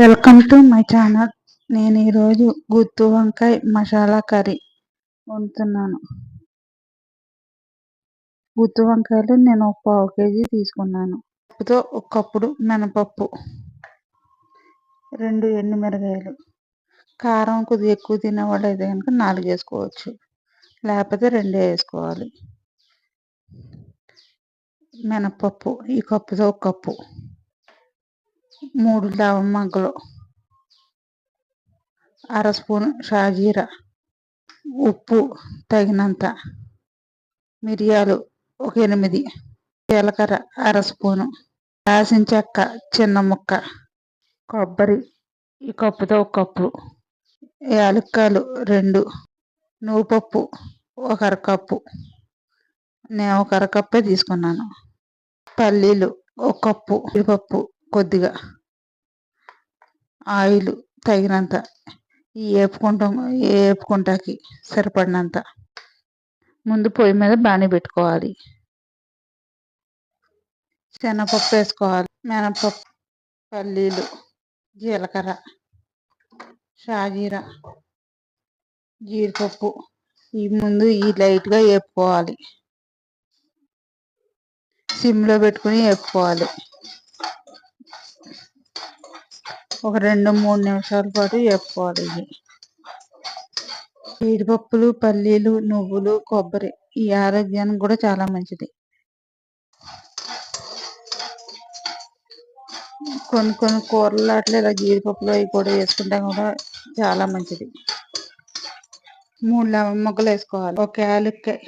Welcome to my channel నేను ఈరోజు గుత్తు వంకాయ మసాలా కర్రీ వండుతున్నాను. గుత్తు వంకాయలు నేను ఒక పావు కేజీ తీసుకున్నాను. పప్పుతో ఒక కప్పుడు మినపప్పు రెండు ఎండుమిరగాయలు కారం కొద్దిగా ఎక్కువ తినేవాళ్ళు అయితే కనుక నాలుగు వేసుకోవచ్చు. లేకపోతే రెండే వేసుకోవాలి. మినపప్పు ఈ కప్పుతో ఒక కప్పు. మూడు లవంగలు అర స్పూన్ షాజీరా ఉప్పు తగినంత మిరియాలు ఒక ఎనిమిది జీలకర్ర అర స్పూను రాసిన చెక్క చిన్న ముక్క కొబ్బరి ఈ కప్పుతో ఒక కప్పు యాలక్కాయలు రెండు నువ్వుపప్పు ఒక అరకప్పు నేను ఒక అరకప్పే తీసుకున్నాను పల్లీలు ఒక కప్పు పప్పు కొద్దిగా ఆయిల్ తగినంత ఈ వేపుకుంటాం వేపుకుంటాకి సరిపడినంత. ముందు పొయ్యి మీద బాగానే పెట్టుకోవాలి. శనగపప్పు వేసుకోవాలి. మినపప్పు పల్లీలు జీలకర్ర షాజీరా జీడిపప్పు. ఈ ముందు ఈ లైట్గా వేపుకోవాలి సిమ్లో పెట్టుకుని వేపుకోవాలి ఒక రెండు మూడు నిమిషాల పాటు వేపుకోవాలి ఇవి జీడిపప్పులు పల్లీలు నువ్వులు కొబ్బరి ఈ ఆరోగ్యానికి కూడా చాలా మంచిది. కొన్ని కొన్ని కూరలు అట్లా ఇలా జీడిపప్పులు అవి కూడా వేసుకుంటే కూడా చాలా మంచిది. మూడు లవంగ ముక్కలు వేసుకోవాలి. ఒక యాలక్కాయ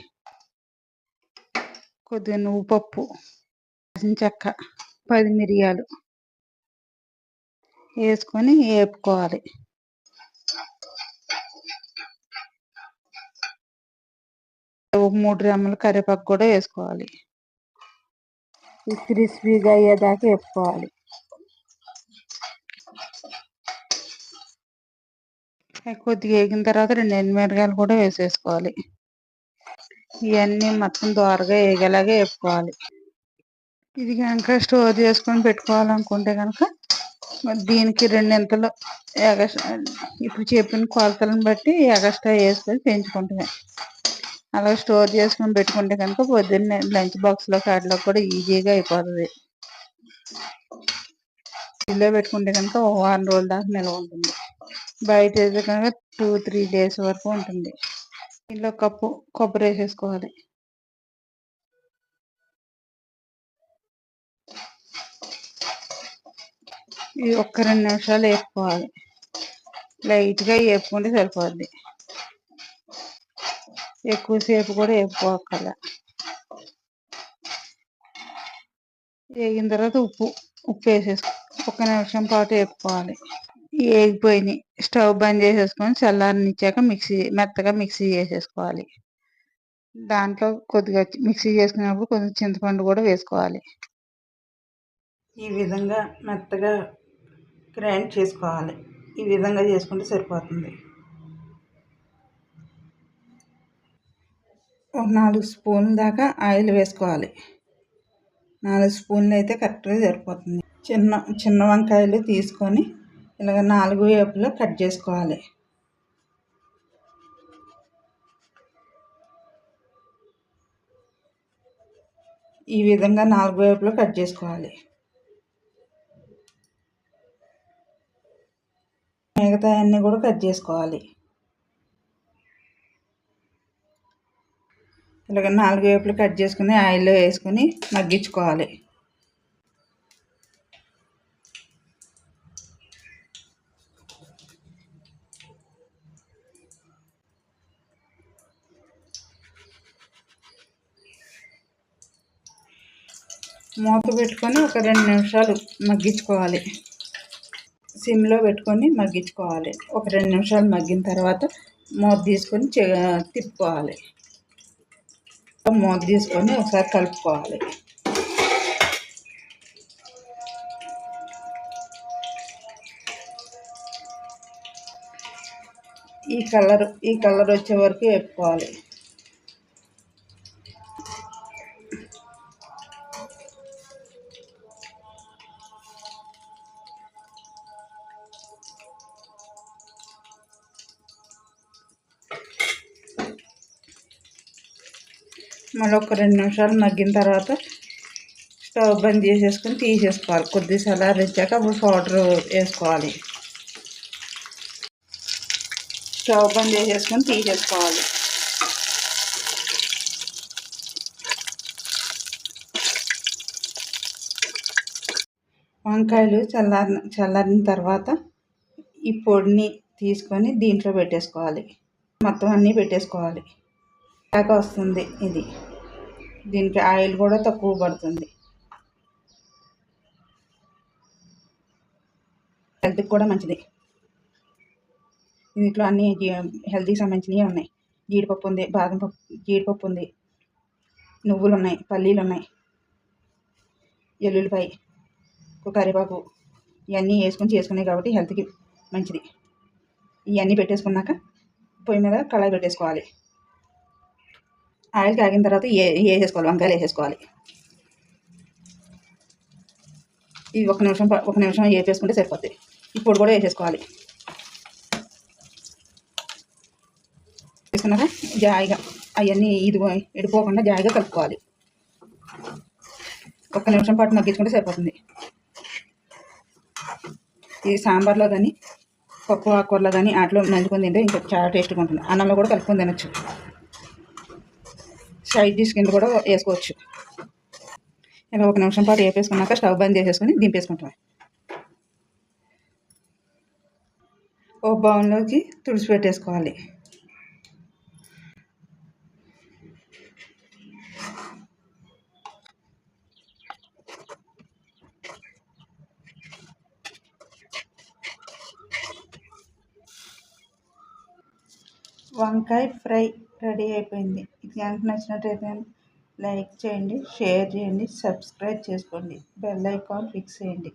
కొద్దిగా నువ్వు పప్పు చెక్క పది మిరియాలు. వేసుకొని వేపుకోవాలి. ఒక మూడు రెమ్మల కరివేపాకు కూడా వేసుకోవాలి. క్రిస్పీగా అయ్యేదాకా వేపుకోవాలి. కొద్దిగా వేగిన తర్వాత రెండు ఎండుమిరకాయలు కూడా వేసేసుకోవాలి. ఇవన్నీ మొత్తం దోరగా వేగేలాగా వేపుకోవాలి. ఇది కనుక స్టోర్ చేసుకొని పెట్టుకోవాలనుకుంటే కనుక దీనికి రెండింతలు ఎగస్ట్రా ఇప్పుడు చెప్పిన కొలతలను బట్టి ఎగస్ట్రా వేసుకొని పెంచుకుంటుంది అలా స్టోర్ చేసుకొని పెట్టుకుంటే కనుక పొద్దున్నే లంచ్ బాక్స్లో కాటిలో కూడా ఈజీగా అయిపోతుంది. ఇల్లు పెట్టుకుంటే కనుక వారం రోజుల దాకా నిల్వ ఉంటుంది. బయట అయితే కనుక టూ త్రీ డేస్ వరకు ఉంటుంది. ఇంట్లో కప్పు కొబ్బరి వేసేసుకోవాలి. ఇది ఒక్క రెండు నిమిషాలు వేపుకోవాలి లైట్గా వేపుకుంటే సరిపోద్ది. ఎక్కువసేపు కూడా వేపుకోకల వేగిన తర్వాత ఉప్పు ఉప్పు వేసేసుకో ఒక నిమిషం పాటు వేపుకోవాలి. వేగిపోయినాయి. స్టవ్ బంద్ చేసేసుకొని చల్లారనిచ్చాక మిక్సీ మెత్తగా మిక్సీ చేసేసుకోవాలి. దాంట్లో కొద్దిగా మిక్సీ చేసుకున్నప్పుడు కొంచెం చింతపండు కూడా వేసుకోవాలి. ఈ విధంగా మెత్తగా గ్రైండ్ చేసుకోవాలి. ఈ విధంగా చేసుకుంటే సరిపోతుంది. ఒక నాలుగు స్పూన్ల దాకా ఆయిల్ వేసుకోవాలి. నాలుగు స్పూన్లు అయితే కరెక్ట్గా సరిపోతుంది. చిన్న చిన్న వంకాయలు తీసుకొని ఇలాగ నాలుగు వేపులో కట్ చేసుకోవాలి. ఈ విధంగా నాలుగు వేపులో కట్ చేసుకోవాలి. మిగతా అన్నీ కూడా కట్ చేసుకోవాలి. ఇలాగ నాలుగు వేపులు కట్ చేసుకుని ఆయిల్లో వేసుకొని మగ్గించుకోవాలి. మూత పెట్టుకొని ఒక రెండు నిమిషాలు మగ్గించుకోవాలి. సిమ్లో పెట్టుకొని మగ్గించుకోవాలి. ఒక రెండు నిమిషాలు మగ్గిన తర్వాత మూత తీసుకొని తిప్పుకోవాలి. మూత తీసుకొని ఒకసారి కలుపుకోవాలి. ఈ కలర్ ఈ కలర్ వచ్చే వరకు వేపుకోవాలి. మళ్ళీ ఒక రెండు నిమిషాలు మగ్గిన తర్వాత స్టవ్ బంద్ చేసేసుకొని తీసేసుకోవాలి. కొద్ది చల్లారించాక అప్పుడు పౌడర్ వేసుకోవాలి. స్టవ్ బంద్ చేసేసుకొని తీసేసుకోవాలి. వంకాయలు చల్లారి చల్లారిన తర్వాత ఈ పొడిని తీసుకొని దీంట్లో పెట్టేసుకోవాలి. మొత్తం అన్నీ పెట్టేసుకోవాలి. ఇలాగ వస్తుంది ఇది. దీనికి ఆయిల్ కూడా తక్కువ పడుతుంది. హెల్త్కి కూడా మంచిది. దీంట్లో అన్ని హెల్తీకి సంబంధించినవి ఉన్నాయి. జీడిపప్పు ఉంది బాదం పప్పు జీడిపప్పు ఉంది నువ్వులు ఉన్నాయి పల్లీలు ఉన్నాయి ఎల్లుల్లిపాయ కరివేపాకు ఇవన్నీ వేసుకొని చేసుకున్నాయి కాబట్టి హెల్త్కి మంచిది. ఇవన్నీ పెట్టేసుకున్నాక పొయ్యి మీద కళాయి పెట్టేసుకోవాలి. ఆయిల్ కాగిన తర్వాత ఏ వేసేసుకోవాలి? వంకాయలు వేసేసుకోవాలి. ఇవి ఒక నిమిషం ఒక నిమిషం వేపేసుకుంటే సరిపోతుంది ఇప్పుడు కూడా వేసేసుకోవాలి. తీసుకున్నారా జాయిగా అవన్నీ ఇది ఎడిపోకుండా జాయిగా కలుపుకోవాలి. ఒక నిమిషం పాటు మగ్గించుకుంటే సరిపోతుంది. ఇది సాంబార్లో కానీ పప్పు ఆకుకూరలో కానీ వాటిలో నంచుకుని తింటే ఇంకా చాలా టేస్ట్గా ఉంటుంది. అన్నంలో కూడా కలుపుకొని తినచ్చు. సైడ్ డిష్ కింద కూడా వేసుకోవచ్చు. ఇలా ఒక నిమిషం పాటు వేపేసుకున్నాక స్టవ్ బంద్ చేసేసుకొని దింపేసుకుంటాం. ఓ బౌన్లోకి తుడిచి పెట్టేసుకోవాలి. వంకాయ ఫ్రై. రెడీ అయిపోయింది. ఇది కనుక నచ్చినట్టయితే లైక్ చేయండి షేర్ చేయండి సబ్స్క్రైబ్ చేసుకోండి. బెల్ ఐకాన్ ఫిక్స్ చేయండి.